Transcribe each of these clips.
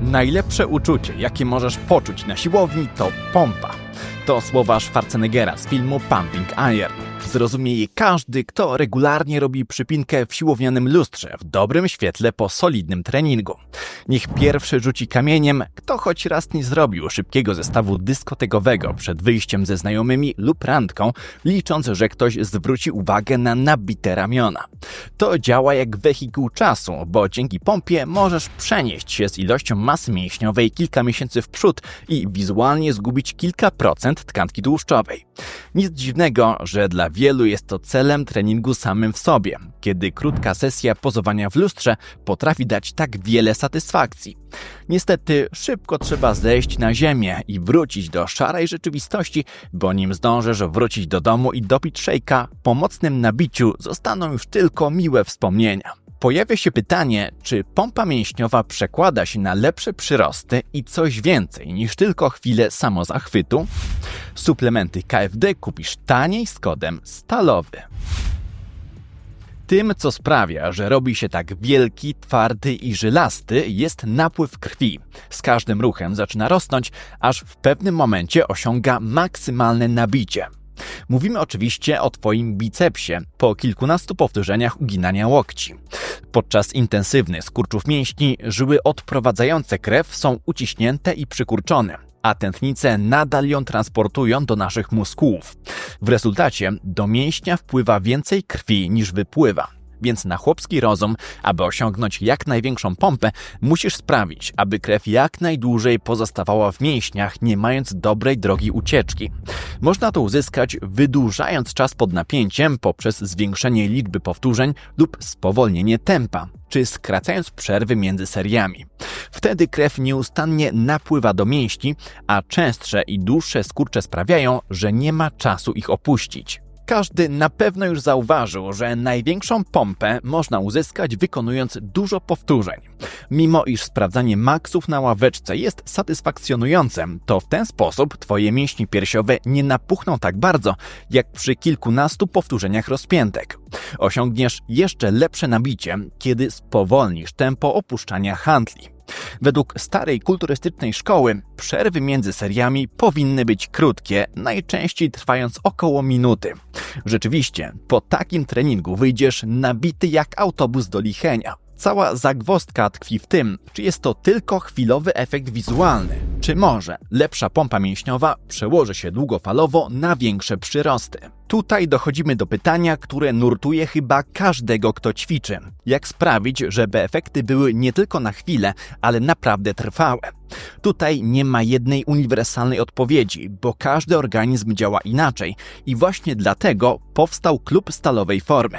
Najlepsze uczucie, jakie możesz poczuć na siłowni, to pompa. To słowa Schwarzeneggera z filmu Pumping Iron. Zrozumie je każdy, kto regularnie robi przypinkę w siłownianym lustrze w dobrym świetle po solidnym treningu. Niech pierwszy rzuci kamieniem, kto choć raz nie zrobił szybkiego zestawu dyskotekowego przed wyjściem ze znajomymi lub randką, licząc, że ktoś zwróci uwagę na nabite ramiona. To działa jak wehikuł czasu, bo dzięki pompie możesz przenieść się z ilością masy mięśniowej kilka miesięcy w przód i wizualnie zgubić kilka procent tkanki tłuszczowej. Nic dziwnego, że dla wielu jest to celem treningu samym w sobie, kiedy krótka sesja pozowania w lustrze potrafi dać tak wiele satysfakcji. Niestety szybko trzeba zejść na ziemię i wrócić do szarej rzeczywistości, bo nim zdążysz wrócić do domu i dopić szejka, po mocnym nabiciu zostaną już tylko miłe wspomnienia. Pojawia się pytanie, czy pompa mięśniowa przekłada się na lepsze przyrosty i coś więcej niż tylko chwilę samozachwytu? Suplementy KFD kupisz taniej z kodem stalowy. Tym, co sprawia, że robi się tak wielki, twardy i żylasty, jest napływ krwi. Z każdym ruchem zaczyna rosnąć, aż w pewnym momencie osiąga maksymalne nabicie. Mówimy oczywiście o Twoim bicepsie po kilkunastu powtórzeniach uginania łokci. Podczas intensywnych skurczów mięśni żyły odprowadzające krew są uciśnięte i przykurczone, a tętnice nadal ją transportują do naszych mózgów. W rezultacie do mięśnia wpływa więcej krwi niż wypływa. Więc na chłopski rozum, aby osiągnąć jak największą pompę, musisz sprawić, aby krew jak najdłużej pozostawała w mięśniach, nie mając dobrej drogi ucieczki. Można to uzyskać wydłużając czas pod napięciem poprzez zwiększenie liczby powtórzeń lub spowolnienie tempa, czy skracając przerwy między seriami. Wtedy krew nieustannie napływa do mięśni, a częstsze i dłuższe skurcze sprawiają, że nie ma czasu ich opuścić. Każdy na pewno już zauważył, że największą pompę można uzyskać wykonując dużo powtórzeń. Mimo iż sprawdzanie maksów na ławeczce jest satysfakcjonujące, to w ten sposób twoje mięśnie piersiowe nie napuchną tak bardzo, jak przy kilkunastu powtórzeniach rozpiętek. Osiągniesz jeszcze lepsze nabicie, kiedy spowolnisz tempo opuszczania handli. Według starej kulturystycznej szkoły przerwy między seriami powinny być krótkie, najczęściej trwając około minuty. Rzeczywiście, po takim treningu wyjdziesz nabity jak autobus do lichenia. Cała zagwozdka tkwi w tym, czy jest to tylko chwilowy efekt wizualny, czy może lepsza pompa mięśniowa przełoży się długofalowo na większe przyrosty. Tutaj dochodzimy do pytania, które nurtuje chyba każdego, kto ćwiczy. Jak sprawić, żeby efekty były nie tylko na chwilę, ale naprawdę trwałe? Tutaj nie ma jednej uniwersalnej odpowiedzi, bo każdy organizm działa inaczej i właśnie dlatego powstał klub stalowej formy.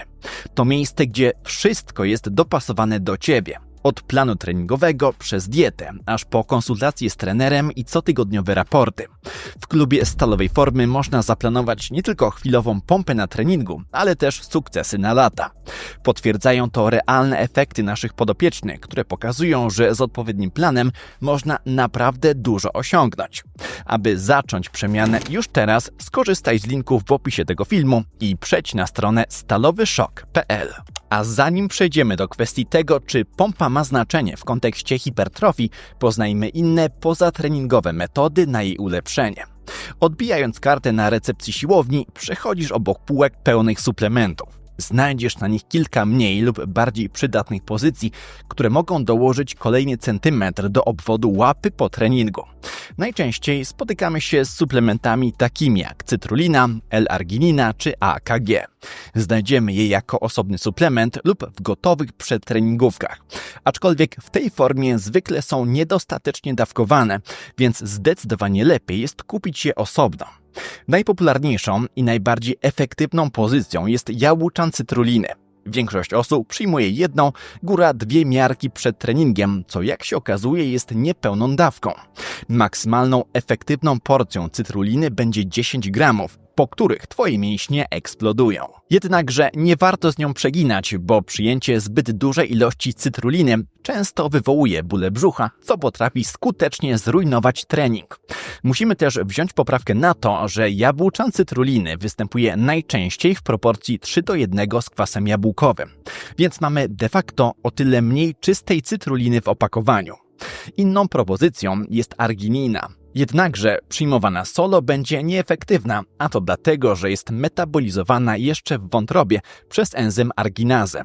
To miejsce, gdzie wszystko jest dopasowane do ciebie. Od planu treningowego przez dietę, aż po konsultacje z trenerem i cotygodniowe raporty. W klubie stalowej formy można zaplanować nie tylko chwilową pompę na treningu, ale też sukcesy na lata. Potwierdzają to realne efekty naszych podopiecznych, które pokazują, że z odpowiednim planem można naprawdę dużo osiągnąć. Aby zacząć przemianę już teraz, skorzystaj z linków w opisie tego filmu i przejdź na stronę stalowyszok.pl. A zanim przejdziemy do kwestii tego, czy pompa ma znaczenie w kontekście hipertrofii, poznajmy inne pozatreningowe metody na jej ulepszenie. Odbijając kartę na recepcji siłowni, przechodzisz obok półek pełnych suplementów. Znajdziesz na nich kilka mniej lub bardziej przydatnych pozycji, które mogą dołożyć kolejny centymetr do obwodu łapy po treningu. Najczęściej spotykamy się z suplementami takimi jak cytrulina, L-arginina czy AKG. Znajdziemy je jako osobny suplement lub w gotowych przedtreningówkach. Aczkolwiek w tej formie zwykle są niedostatecznie dawkowane, więc zdecydowanie lepiej jest kupić je osobno. Najpopularniejszą i najbardziej efektywną pozycją jest jałmuczan cytruliny. Większość osób przyjmuje jedną, góra dwie miarki przed treningiem, co jak się okazuje jest niepełną dawką. Maksymalną efektywną porcją cytruliny będzie 10 gramów, po których Twoje mięśnie eksplodują. Jednakże nie warto z nią przeginać, bo przyjęcie zbyt dużej ilości cytruliny często wywołuje bóle brzucha, co potrafi skutecznie zrujnować trening. Musimy też wziąć poprawkę na to, że jabłczan cytruliny występuje najczęściej w proporcji 3 do 1 z kwasem jabłkowym, więc mamy de facto o tyle mniej czystej cytruliny w opakowaniu. Inną propozycją jest arginina. Jednakże przyjmowana solo będzie nieefektywna, a to dlatego, że jest metabolizowana jeszcze w wątrobie przez enzym arginazę.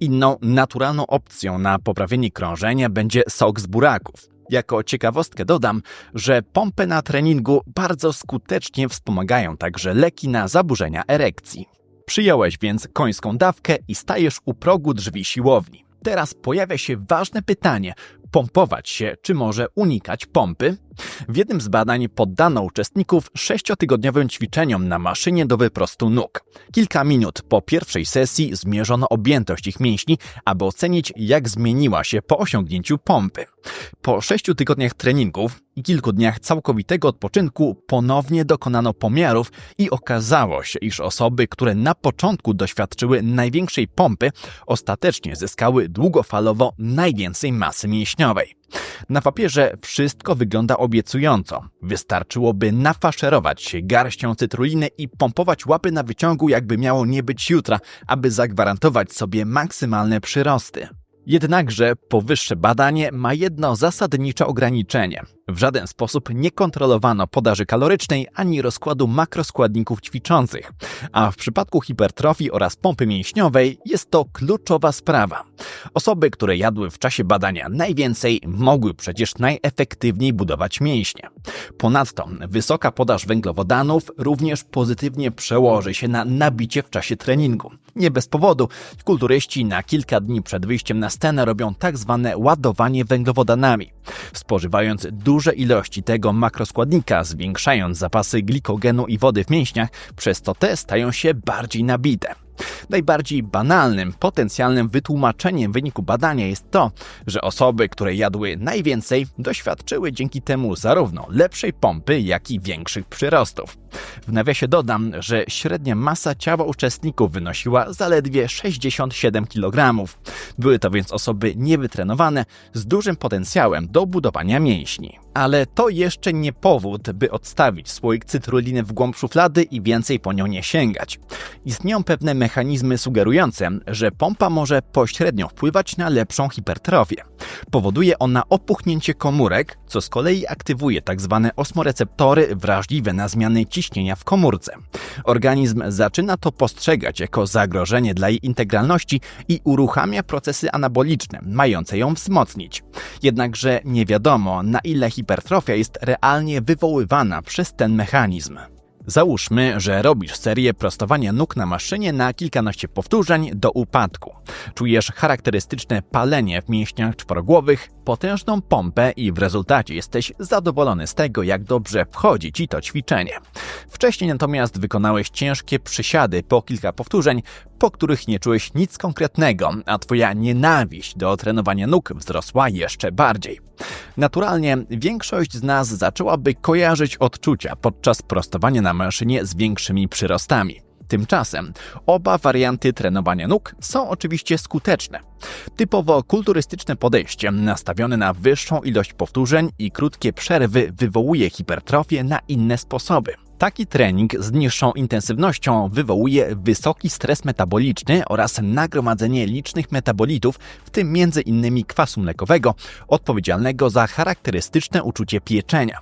Inną naturalną opcją na poprawienie krążenia będzie sok z buraków. Jako ciekawostkę dodam, że pompy na treningu bardzo skutecznie wspomagają także leki na zaburzenia erekcji. Przyjąłeś więc końską dawkę i stajesz u progu drzwi siłowni. Teraz pojawia się ważne pytanie: pompować się, czy może unikać pompy? W jednym z badań poddano uczestników sześciotygodniowym ćwiczeniom na maszynie do wyprostu nóg. Kilka minut po pierwszej sesji zmierzono objętość ich mięśni, aby ocenić, jak zmieniła się po osiągnięciu pompy. Po sześciu tygodniach treningów i kilku dniach całkowitego odpoczynku ponownie dokonano pomiarów i okazało się, iż osoby, które na początku doświadczyły największej pompy, ostatecznie zyskały długofalowo najwięcej masy mięśniowej. Na papierze wszystko wygląda obiecująco. Wystarczyłoby nafaszerować się garścią cytruliny i pompować łapy na wyciągu, jakby miało nie być jutra, aby zagwarantować sobie maksymalne przyrosty. Jednakże powyższe badanie ma jedno zasadnicze ograniczenie. W żaden sposób nie kontrolowano podaży kalorycznej ani rozkładu makroskładników ćwiczących, a w przypadku hipertrofii oraz pompy mięśniowej jest to kluczowa sprawa. Osoby, które jadły w czasie badania najwięcej, mogły przecież najefektywniej budować mięśnie. Ponadto wysoka podaż węglowodanów również pozytywnie przełoży się na nabicie w czasie treningu. Nie bez powodu kulturyści na kilka dni przed wyjściem na scenę robią tak zwane ładowanie węglowodanami. Spożywając duże ilości tego makroskładnika, zwiększając zapasy glikogenu i wody w mięśniach, przez to te stają się bardziej nabite. Najbardziej banalnym, potencjalnym wytłumaczeniem wyniku badania jest to, że osoby, które jadły najwięcej, doświadczyły dzięki temu zarówno lepszej pompy, jak i większych przyrostów. W nawiasie dodam, że średnia masa ciała uczestników wynosiła zaledwie 67 kg. Były to więc osoby niewytrenowane z dużym potencjałem do budowania mięśni. Ale to jeszcze nie powód, by odstawić słoik cytruliny w głąb szuflady i więcej po nią nie sięgać. Istnieją pewne mechanizmy sugerujące, że pompa może pośrednio wpływać na lepszą hipertrofię. Powoduje ona opuchnięcie komórek, co z kolei aktywuje tzw. Tak osmoreceptory wrażliwe na zmiany ciśnienia w komórce. Organizm zaczyna to postrzegać jako zagrożenie dla jej integralności i uruchamia procesy anaboliczne, mające ją wzmocnić. Jednakże nie wiadomo, na ile hipertrofia jest realnie wywoływana przez ten mechanizm. Załóżmy, że robisz serię prostowania nóg na maszynie na kilkanaście powtórzeń do upadku. Czujesz charakterystyczne palenie w mięśniach czworogłowych, potężną pompę i w rezultacie jesteś zadowolony z tego, jak dobrze wchodzi ci to ćwiczenie. Wcześniej natomiast wykonałeś ciężkie przysiady po kilka powtórzeń, po których nie czułeś nic konkretnego, a twoja nienawiść do trenowania nóg wzrosła jeszcze bardziej. Naturalnie większość z nas zaczęłaby kojarzyć odczucia podczas prostowania na maszynie z większymi przyrostami. Tymczasem oba warianty trenowania nóg są oczywiście skuteczne. Typowo kulturystyczne podejście, nastawione na wyższą ilość powtórzeń i krótkie przerwy, wywołuje hipertrofię na inne sposoby. Taki trening z niższą intensywnością wywołuje wysoki stres metaboliczny oraz nagromadzenie licznych metabolitów, w tym m.in. kwasu mlekowego, odpowiedzialnego za charakterystyczne uczucie pieczenia.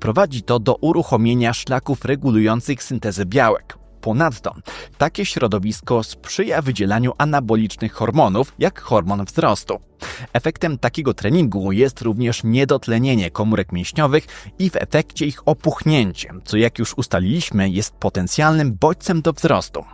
Prowadzi to do uruchomienia szlaków regulujących syntezę białek. Ponadto takie środowisko sprzyja wydzielaniu anabolicznych hormonów, jak hormon wzrostu. Efektem takiego treningu jest również niedotlenienie komórek mięśniowych i w efekcie ich opuchnięcie, co jak już ustaliliśmy jest potencjalnym bodźcem do wzrostu.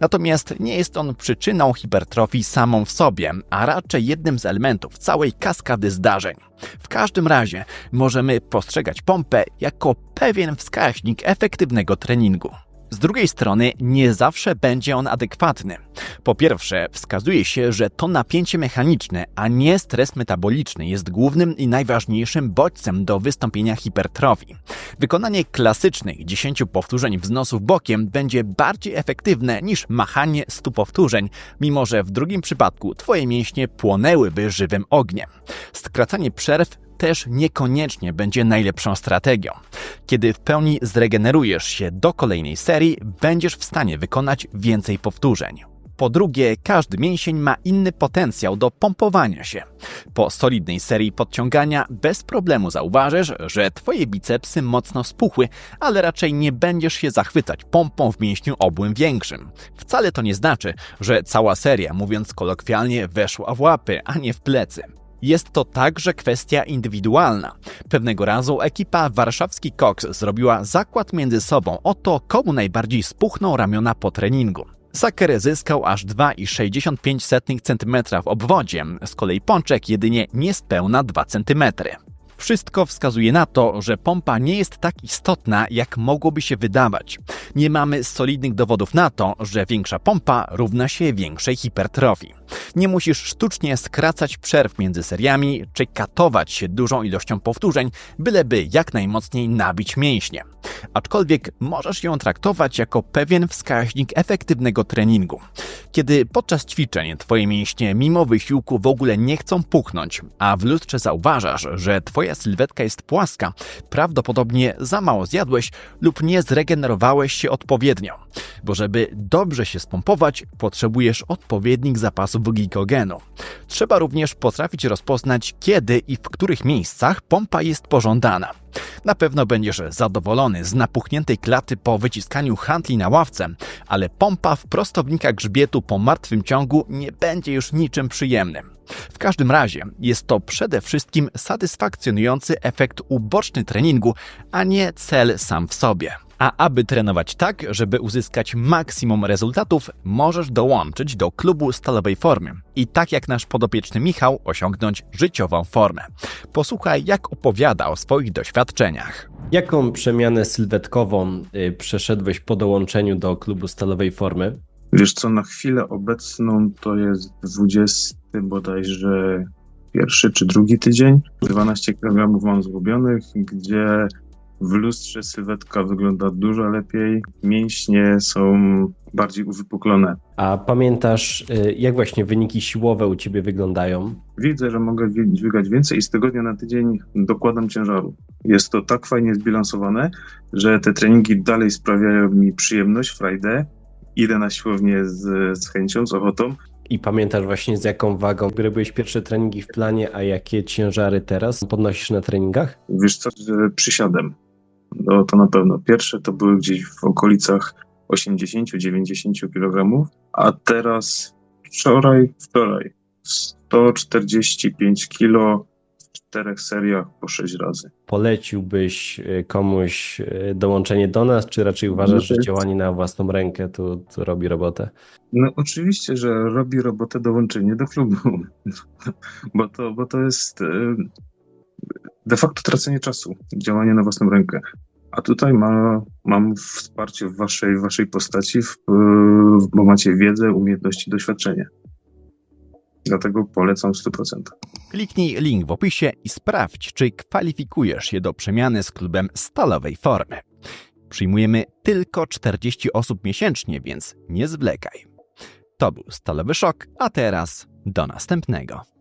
Natomiast nie jest on przyczyną hipertrofii samą w sobie, a raczej jednym z elementów całej kaskady zdarzeń. W każdym razie możemy postrzegać pompę jako pewien wskaźnik efektywnego treningu. Z drugiej strony nie zawsze będzie on adekwatny. Po pierwsze, wskazuje się, że to napięcie mechaniczne, a nie stres metaboliczny jest głównym i najważniejszym bodźcem do wystąpienia hipertrofii. Wykonanie klasycznych 10 powtórzeń wznosów bokiem będzie bardziej efektywne niż machanie 100 powtórzeń, mimo że w drugim przypadku Twoje mięśnie płonęłyby żywym ogniem. Skracanie przerw też niekoniecznie będzie najlepszą strategią. Kiedy w pełni zregenerujesz się do kolejnej serii, będziesz w stanie wykonać więcej powtórzeń. po drugie, każdy mięsień ma inny potencjał do pompowania się. Po solidnej serii podciągania bez problemu zauważysz, że twoje bicepsy mocno spuchły, ale raczej nie będziesz się zachwycać pompą w mięśniu obłym większym. Wcale to nie znaczy, że cała seria, mówiąc kolokwialnie, weszła w łapy, a nie w plecy. Jest to także kwestia indywidualna. Pewnego razu ekipa Warszawski Cox zrobiła zakład między sobą o to, komu najbardziej spuchną ramiona po treningu. Saker zyskał aż 2,65 cm w obwodzie, z kolei Pączek jedynie niespełna 2 cm. Wszystko wskazuje na to, że pompa nie jest tak istotna, jak mogłoby się wydawać. Nie mamy solidnych dowodów na to, że większa pompa równa się większej hipertrofii. Nie musisz sztucznie skracać przerw między seriami, czy katować się dużą ilością powtórzeń, byleby jak najmocniej nabić mięśnie. Aczkolwiek możesz ją traktować jako pewien wskaźnik efektywnego treningu. Kiedy podczas ćwiczeń twoje mięśnie mimo wysiłku w ogóle nie chcą puchnąć, a w lustrze zauważasz, że twoja sylwetka jest płaska, prawdopodobnie za mało zjadłeś lub nie zregenerowałeś się odpowiednio. Bo żeby dobrze się spompować, potrzebujesz odpowiednich zapasów glikogenu. Trzeba również potrafić rozpoznać, kiedy i w których miejscach pompa jest pożądana. Na pewno będziesz zadowolony z napuchniętej klaty po wyciskaniu handli na ławce, ale pompa w prostownika grzbietu po martwym ciągu nie będzie już niczym przyjemnym. W każdym razie jest to przede wszystkim satysfakcjonujący efekt uboczny treningu, a nie cel sam w sobie. A aby trenować tak, żeby uzyskać maksimum rezultatów, możesz dołączyć do klubu stalowej formy i tak jak nasz podopieczny Michał osiągnąć życiową formę. Posłuchaj, jak opowiada o swoich doświadczeniach. Jaką przemianę sylwetkową y, przeszedłeś po dołączeniu do klubu stalowej formy? Wiesz co, na chwilę obecną to jest 20 bodajże pierwszy czy drugi tydzień. 12 kg mam zgubionych, gdzie w lustrze sylwetka wygląda dużo lepiej, mięśnie są bardziej uwypuklone. A pamiętasz, y, jak właśnie wyniki siłowe u ciebie wyglądają? Widzę, że mogę wi- dźwigać więcej i z tygodnia na tydzień dokładam ciężaru. Jest to tak fajnie zbilansowane, że te treningi dalej sprawiają mi przyjemność, frajdę. Idę na siłownię z, z chęcią, z ochotą. I pamiętasz właśnie z jaką wagą robiłeś pierwsze treningi w planie, a jakie ciężary teraz podnosisz na treningach? Wiesz co, że przysiadem. No, to na pewno. Pierwsze to były gdzieś w okolicach 80-90 kg, a teraz wczoraj, wczoraj 145 kg w czterech seriach po 6 razy. Poleciłbyś y, komuś y, dołączenie do nas, czy raczej uważasz, że działanie na własną rękę tu, robi robotę? No oczywiście, że robi robotę dołączenie do klubu, bo to, bo to jest e, de facto tracenie czasu, działanie na własną rękę. A tutaj ma, mam wsparcie w waszej, waszej postaci, w, bo macie wiedzę, umiejętności, doświadczenie. Dlatego polecam w 100%. Kliknij link w opisie i sprawdź, czy kwalifikujesz się do przemiany z klubem stalowej formy. Przyjmujemy tylko 40 osób miesięcznie, więc nie zwlekaj. To był Stalowy Szok, a teraz do następnego.